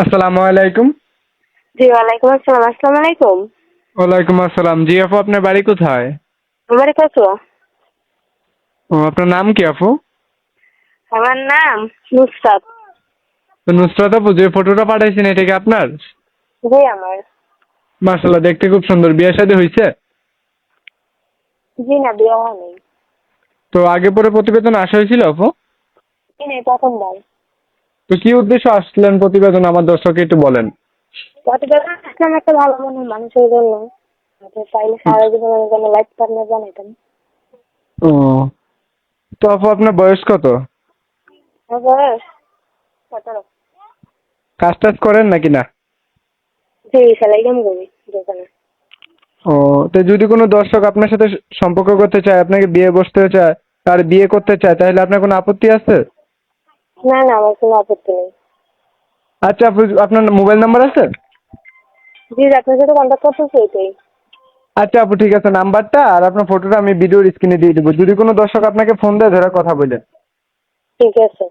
আসসালামু আলাইকুম। জি ওয়ালাইকুম আসসালাম। আসসালামু আলাইকুম। ওয়ালাইকুম আসসালাম। জি আপু আপনার বাড়ি কোথায়? আমার কত ও আপনার নাম কি আপু? আমার নাম নুসরাত। তো নুসরাত আপু যে ফটোটা পাঠাইছেন এটা কি আপনার? জি আমার। মার্শাল্লাহ দেখতে খুব সুন্দর। বিয়ে শাদী হয়েছে জি না বিয়ে হয়নি। তো আগে পরে প্রতিবেদন আসা হয়েছিল আপু? জি না প্রথমবার। তো কি উদ্দেশ্য আসলেন প্রতিবেদন আমার দর্শককে একটু বলেন? প্রতিবেদন আসলাম একটা ভালো মনের মানুষের জন্য। আপনি চাইলে সারা জীবনের জন্য লাইফ পার্টনার বানাইতেন। ও তো আপু আপনার বয়স কত? বয়স সতেরো। কাজ টাজ করেন নাকি না? জি সেলাই কাম করি দোকানে। ও তো যদি কোনো দর্শক আপনার সাথে সম্পর্ক করতে চায় আপনাকে বিয়ে বসতে চায় আর বিয়ে করতে চায় তাহলে আপনার কোনো আপত্তি আছে? না না আমার কোনো আপত্তি নেই। আচ্ছা আপু আপনার মোবাইল নাম্বার আছে? জি আপনার সাথে কন্ট্যাক্ট করতেছি এটাই আচ্ছা আপু ঠিক আছে নাম্বারটা আর আপনার ফটোটা আমি ভিডিওর স্ক্রিনে দিয়ে দেবো। যদি কোনো দর্শক আপনাকে ফোন দেয় ধরে কথা বলে। ঠিক আছে।